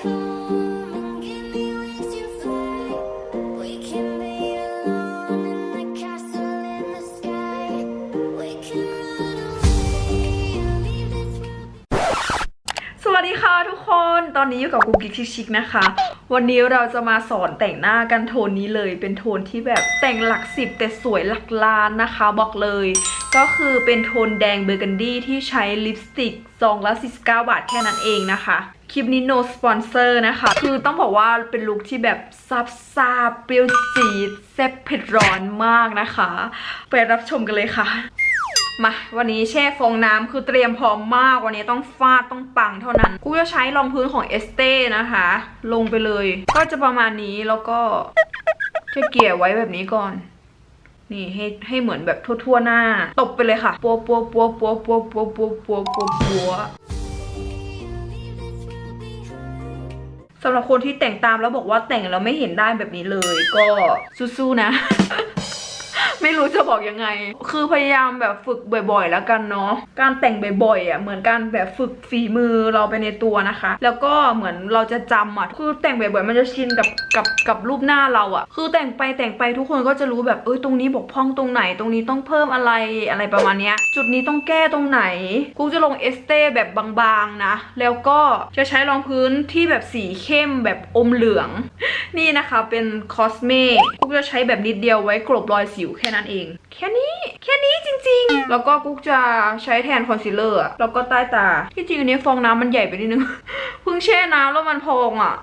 สวัสดีค่ะทุกคน ตอนนี้อยู่กับกูกิ๊กชิคๆนะคะ วันนี้เราจะมาสอนแต่งหน้ากันโทนนี้เลย เป็นโทนที่แบบแต่งหลักสิบแต่สวยหลักล้านนะคะ บอกเลย ก็คือเป็นโทนแดงเบอร์กันดี้ที่ใช้ลิปสติกซองละ49 บาทแค่นั้นเองนะคะ คลิปนี้ no sponsor นะคะ คือต้องบอกว่าเป็นลุคที่แบบซับซาบเปรี้ยวจี๊ดแซ่บเผ็ดร้อนมากนะคะ ไปรับชมกันเลยค่ะ มาวันนี้แช่ฟองน้ำคือเตรียมพร้อมมาก วันนี้ต้องฟาดต้องปังเท่านั้น กูจะใช้รองพื้นของเอสเต้นะคะ ลงไปเลย ก็จะประมาณนี้แล้วก็จะเกลี่ยไว้แบบนี้ก่อน นี่ให้ให้เหมือนแบบทั่วๆหน้า ตบไปเลยค่ะปัวปัวปัวปัวปัวปัวปัวปัวปัว สำหรับคนที่แต่งตามแล้วบอกว่าแต่งแล้วไม่เห็นได้แบบนี้เลย ก็สู้ๆนะ ไม่รู้จะบอกยังไง คือพยายามแบบฝึกบ่อย ๆ แล้วกันเนาะการแต่งบ่อยๆอะเหมือนการแบบฝึกฝีมือเราไปในตัวนะคะ แล้วก็เหมือนเราจะจำอะคือแต่งบ่อยๆมันจะชินกับกับกับรูปหน้าเราอะ คือแต่งไปแต่งไปทุกคนก็จะรู้แบบเอ้ยตรงนี้บกพร่องตรงไหน ตรงนี้ต้องเพิ่มอะไรอะไรประมาณเนี้ยจุดนี้ต้องแก้ตรงไหนกูจะลงเอสเต้แบบบางๆนะ แล้วก็จะใช้รองพื้นที่แบบสีเข้มแบบอมเหลือง นี่นะคะเป็นคอสเมกุ๊กจะใช้แบบนิดเดียวไว้กลบรอยสิวแค่นั้นเอง แค่นี้ แค่นี้จริง ๆ แล้วก็กุ๊กจะใช้แทนคอนซีลเลอร์แล้วก็ใต้ตา ที่จริงอันนี้ฟองน้ำมันใหญ่ไปนิดนึง เพิ่งแช่น้ำแล้วมันพองอะ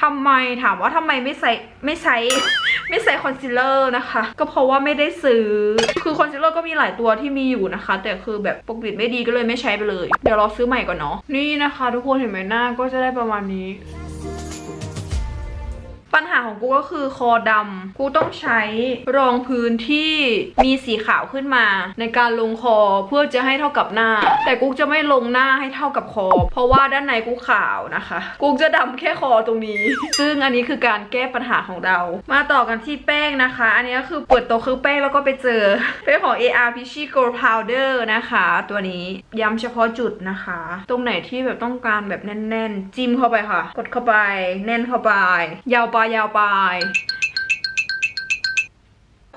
ทำไมถามว่าทำไมไม่ใส่ไม่ใช้ไม่ใส่คอนซีลเลอร์นะคะ ก็เพราะว่าไม่ได้ซื้อ คือคอนซีลเลอร์ก็มีหลายตัวที่มีอยู่นะคะ แต่คือแบบปกปิดไม่ดีก็เลยไม่ใช้ไปเลย เดี๋ยวเราซื้อใหม่ก่อนเนาะนี่นะคะ ทุกคนเห็นไหมหน้าก็จะได้ประมาณนี้ ปัญหาของกูก็คือคอดำ กูต้องใช้รองพื้นที่มีสีขาวขึ้นมา ในการลงคอเพื่อจะให้เท่ากับหน้า แต่กูจะไม่ลงหน้าให้เท่ากับคอ เพราะว่าด้านในกูขาวนะคะ กูจะดำแค่คอตรงนี้ ซึ่งอันนี้คือการแก้ปัญหาของเรา มาต่อกันที่แป้งนะคะ อันนี้ก็คือเปิดตัวคือแป้งแล้วก็ไปเจอเป็นของ AR Peachy Gold Powder นะคะ ตัวนี้ย้ำเฉพาะจุดนะคะ ตรงไหนที่แบบต้องการแบบแน่น ๆ จิ้มเข้าไปค่ะ กดเข้าไป แน่นเข้าไป ยาวไปยาวไป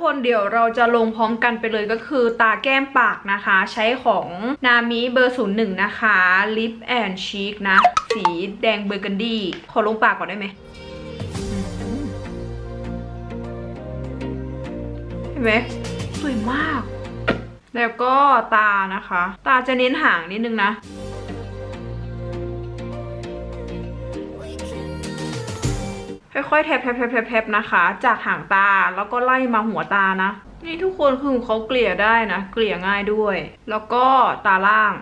คนเดี๋ยวเราจะลงพร้อมกันไปเลยก็คือตาแก้มปากนะคะ ใช้ของนามิเบอร์ศูนย์หนึ่งนะคะ Lip and Cheek นะ สีแดงเบอร์กันดีขอลงปากก่อนได้ไหมเห็นไหมสวยมาก แล้วก็ตานะคะ ตาจะเน้นหางนิดนึงนะ ค่อยๆแทบแทบแทบแทบนะคะ จากหางตาแล้วก็ไล่มาหัวตานะ นี่ทุกคนคือเขาเกลี่ยได้นะ เกลี่ยง่ายด้วย แล้วก็ตาล่าง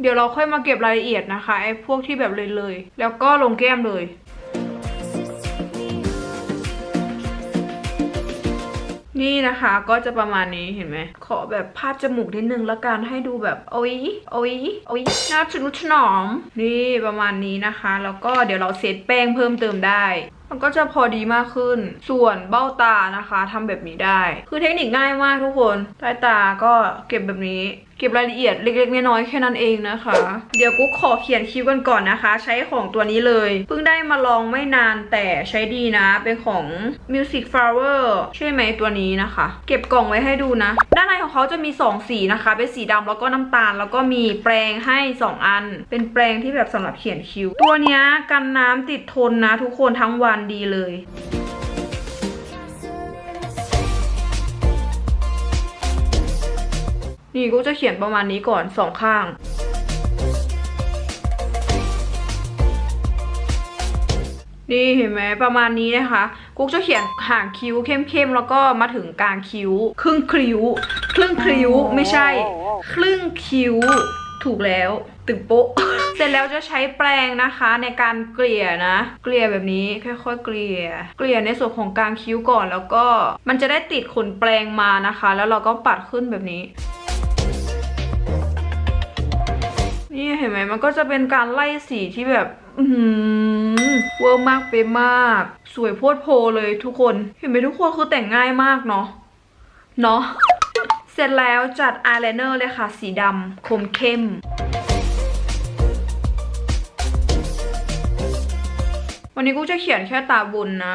เดี๋ยวเราค่อยมาเก็บรายละเอียดนะคะไอ้พวกที่แบบเลยๆแล้วก็ลงแก้มเลย นี่นะคะก็จะประมาณนี้เห็นไหม ขอแบบพาดจมูกนิดนึงละกันให้ดูแบบโอ้ยโอ้ยโอ้ยน่าชนุชนอม นี่ประมาณนี้นะคะ แล้วก็เดี๋ยวเราเซตแป้งเพิ่มเติมได้ มันก็จะพอดีมากขึ้น ส่วนเบ้าตานะคะทำแบบนี้ได้ คือเทคนิคง่ายมากทุกคนใต้ตาก็เก็บแบบนี้ เก็บรายละเอียดเล็กๆน้อยๆแค่นั้นเองนะคะ เดี๋ยวกุ๊กขอเขียนคิ้วกันก่อนนะคะ ใช้ของตัวนี้เลย เพิ่งได้มาลองไม่นานแต่ใช้ดีนะ เป็นของ Music Flower ใช่ไหมตัวนี้นะคะ เก็บกล่องไว้ให้ดูนะ ด้านในของเขาจะมี 2 สีนะคะ เป็นสีดำแล้วก็น้ำตาล แล้วก็มีแปรงให้ 2 อัน เป็นแปรงที่แบบสำหรับเขียนคิ้ว ตัวนี้กันน้ำติดทนนะ ทุกคนทั้งวันดีเลย นี่กูจะเขียนประมาณนี้ก่อนสองข้างนี่เห็นไหมประมาณนี้นะคะ กุ๊กจะเขียนห่างคิ้วเข้มๆแล้วก็มาถึงกลางคิ้ว ครึ่งคิ้ว ครึ่งคิ้วไม่ใช่ ครึ่งคิ้ว ถูกแล้วตึงโป๊ะเสร็จแล้วจะใช้แปรงนะคะในการเกลี่ยนะ เกลี่ยแบบนี้ค่อยๆเกลี่ย เกลี่ยในส่วนของกลางคิ้วก่อนแล้วก็มันจะได้ติดขนแปรงมานะคะ แล้วเราก็ปัดขึ้นแบบนี้ นี่เห็นไหมมันก็จะเป็นการไล่สีที่แบบ อือหือเวอร์มากเป๊ะมาก สวยโพดโพเลยทุกคน เห็นไหมทุกคนคือแต่งง่ายมากเนาะ เนาะ เสร็จแล้วจัดอายไลเนอร์เลยค่ะ สีดำคมเข้มวันนี้กูจะเขียนแค่ตาบนนะ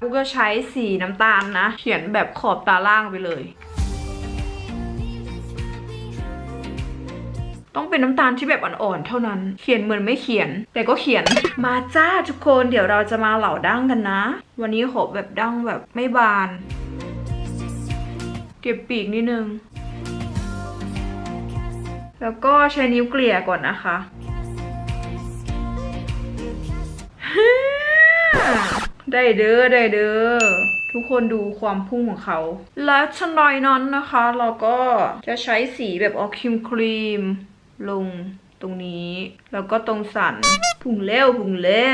กูก็ใช้สีน้ำตาลนะ เขียนแบบขอบตาล่างไปเลย ต้องเป็นน้ำตาลที่แบบอ่อนๆเท่านั้น เขียนเหมือนไม่เขียน แต่ก็เขียน มาจ้าทุกคนเดี๋ยวเราจะมาเหล่าดั้งกันนะ วันนี้ขอแบบดั้งแบบไม่บาน เก็บปีกนิดนึง แล้วก็ใช้นิ้วเกลี่ยก่อนนะคะได้เด้อได้เด้อทุกคนดูความพุ่งของเขา และชั้นรอยนั้นนะคะ เราก็จะใช้สีแบบออกครีมครีม ลงตรงนี้ แล้วก็ตรงสันพุ่งเร็วพุ่งเร็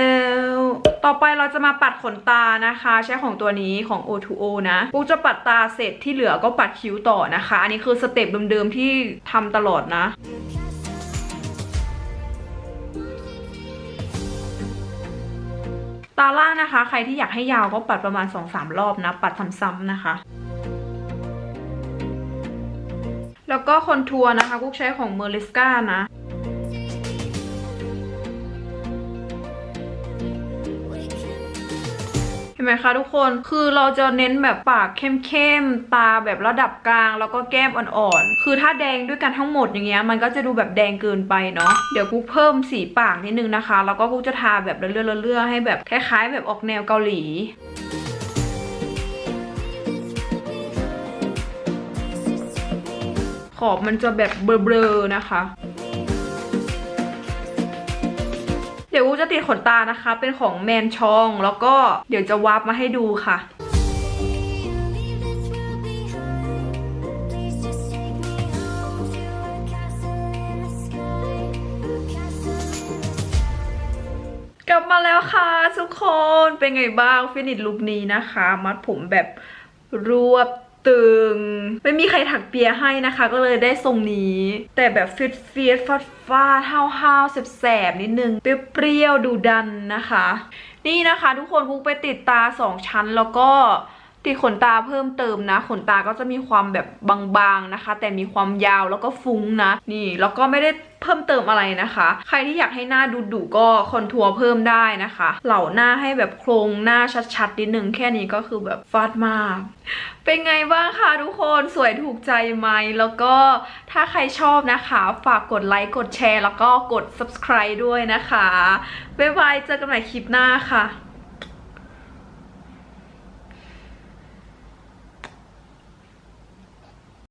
วต่อไปเราจะมาปัดขนตานะคะ ใช้ของตัวนี้ของ O2O นะกูจะปัดตาเสร็จที่เหลือก็ปัดคิ้วต่อนะคะ อันนี้คือสเต็ปเดิมๆที่ทำตลอดนะตาล่างนะคะ ใครที่อยากให้ยาวก็ปัดประมาณ 2-3 รอบนะ ปัดซ้ำๆนะคะ แล้วก็คอนทัวร์นะคะกุ๊กใช้ของเมอร์ลิสกานะเห็นไหมคะทุกคนคือเราจะเน้นแบบปากเข้มๆ ตาแบบระดับกลาง แล้วก็แก้มอ่อนๆ คือถ้าแดงด้วยกันทั้งหมดอย่างเงี้ยมันก็จะดูแบบแดงเกินไปเนาะเดี๋ยวกูเพิ่มสีปากนิดนึงนะคะ แล้วก็กูจะทาแบบเลื่อยๆๆให้แบบคล้ายๆ แบบออกแนวเกาหลี อบมันจะแบบเบลอๆนะคะ เดี๋ยวกูจะติดขนตานะคะ เป็นของแมนชอง แล้วก็เดี๋ยวจะวาร์ปมาให้ดูค่ะกลับมาแล้วค่ะทุกคนเป็นไงบ้างฟินิชลุคนี้นะคะ มัดผมแบบรวบ ตึง ไม่มีใครถักเปียให้นะคะ ก็เลยได้ทรงนี้ แต่แบบฟิตฟีดฟาดฟาดห้าวห้าวๆแสบๆ นิดนึง เปรี้ยวๆ ดูดันนะคะ นี่นะคะ ทุกคนพุกไปติดตาสองชั้นแล้วก็ ติดขนตาเพิ่มเติมนะ ขนตาก็จะมีความแบบบางๆนะคะ แต่มีความยาวแล้วก็ฟุ้งนะ นี่แล้วก็ไม่ได้เพิ่มเติมอะไรนะคะ ใครที่อยากให้หน้าดูดุก็คอนทัวร์เพิ่มได้นะคะ เหล่าหน้าให้แบบโครงหน้าชัดๆนิดนึงแค่นี้ก็คือแบบฟาดมาก เป็นไงบ้างคะทุกคนสวยถูกใจไหมแล้วก็ถ้าใครชอบนะคะ ฝากกดไลค์กดแชร์ แล้วก็กด subscribe ด้วยนะคะบ๊ายบายเจอกันใหม่คลิปหน้าค่ะ